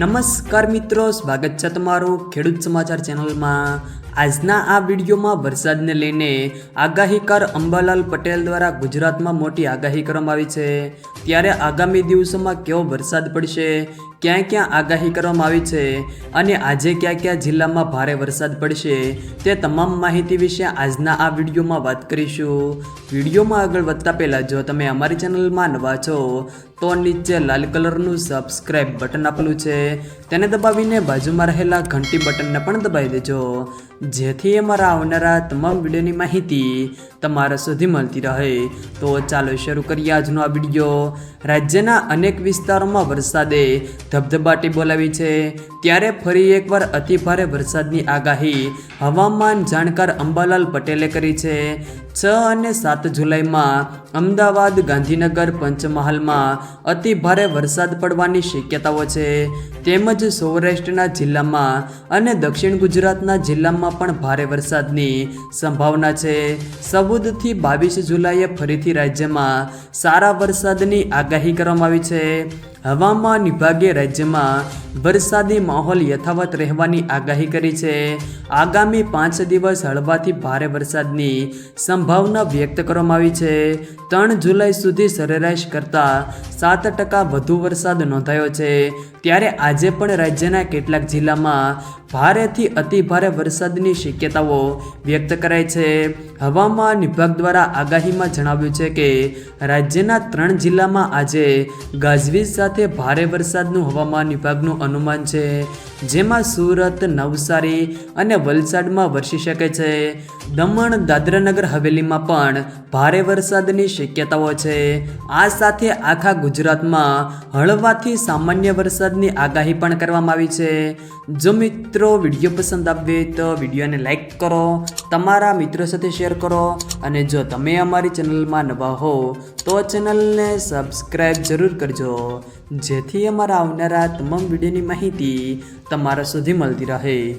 નમસ્કાર મિત્રો, સ્વાગત છે તમારું ખેડૂત સમાચાર ચેનલમાં. આજના આ વિડીયોમાં વરસાદને લઈને આગાહીકાર અંબાલાલ પટેલ દ્વારા ગુજરાતમાં મોટી આગાહી કરવામાં આવી છે. ત્યારે આગામી દિવસોમાં કેવો વરસાદ પડશે ક્યાં ક્યાં આગાહી કરવામાં આવી છે અને આજે કયા ક્યાં જિલ્લામાં ભારે વરસાદ પડશે તે તમામ માહિતી વિશે આજના આ વિડીયોમાં વાત કરીશું. વિડીયોમાં આગળ વધતા પહેલાં જો તમે અમારી ચેનલમાં નવા છો, તો નીચે લાલ કલરનું સબસ્ક્રાઇબ બટન આપેલું છે. તેને દબાવીને બાજુમાં રહેલા ઘંટી બટનને પણ દબાવી દેજો. જેથી અમારા આવનારા તમામ વિડીયોની માહિતી તમારા સુધી મળતી રહે. તો ચાલો શરૂ કરીએ આજનો આ વીડિયો. રાજ્યના અનેક વિસ્તારોમાં વરસાદે ધબધબાટી બોલાવી છે. ત્યારે ફરી એકવાર અતિભારે વરસાદની આગાહી હવામાન જાણકાર અંબાલાલ પટેલે કરી છે. છ અને સાત જુલાઈમાં અમદાવાદ, ગાંધીનગર, પંચમહાલમાં અતિ ભારે વરસાદ પડવાની શક્યતાઓ છે. તેમજ સૌરાષ્ટ્રના જિલ્લામાં અને દક્ષિણ ગુજરાતના જિલ્લામાં પણ ભારે વરસાદની સંભાવના છે. ચૌદથી બાવીસ જુલાઈએ ફરીથી રાજ્યમાં સારા વરસાદની આગાહી કરવામાં આવી છે. હવામાન વિભાગે રાજ્યમાં વરસાદી માહોલ યથાવત રહેવાની આગાહી કરી છે. આગામી પાંચ દિવસ હળવાથી ભારે વરસાદની સંભાવના વ્યક્ત કરવામાં આવી છે. ત્રણ જુલાઈ સુધી સરેરાશ કરતાં સાત ટકા વધુ વરસાદ નોંધાયો છે. ત્યારે આજે પણ રાજ્યના કેટલાક જિલ્લામાં ભારેથી અતિ ભારે વરસાદની શક્યતાઓ વ્યક્ત કરાઈ છે. હવામાન વિભાગ દ્વારા આગાહીમાં જણાવ્યું છે કે, રાજ્યના ત્રણ જિલ્લામાં આજે ગાજવીજ સાથે ભારે વરસાદનું હવામાન વિભાગનું અનુમાન છે. જેમાં સુરત, નવસારી અને વલસાડમાં વરસી શકે છે. દમણ, દાદરાનગર હવેલીમાં પણ ભારે વરસાદની શક્યતાઓ છે. આ સાથે આખા ગુજરાતમાં હળવાથી સામાન્ય વરસાદની આગાહી પણ કરવામાં આવી છે. જો મિત્રો વીડિયો પસંદ આવે તો વિડીયોને લાઇક કરો, તમારા મિત્રો સાથે શેર કરો અને જો તમે અમારી ચેનલમાં નવા હો તો ચેનલને સબસ્ક્રાઈબ જરૂર કરજો. જેથી અમારા આવનારા તમામ વિડીયોની માહિતી તમારા સુધી મળતી રહે.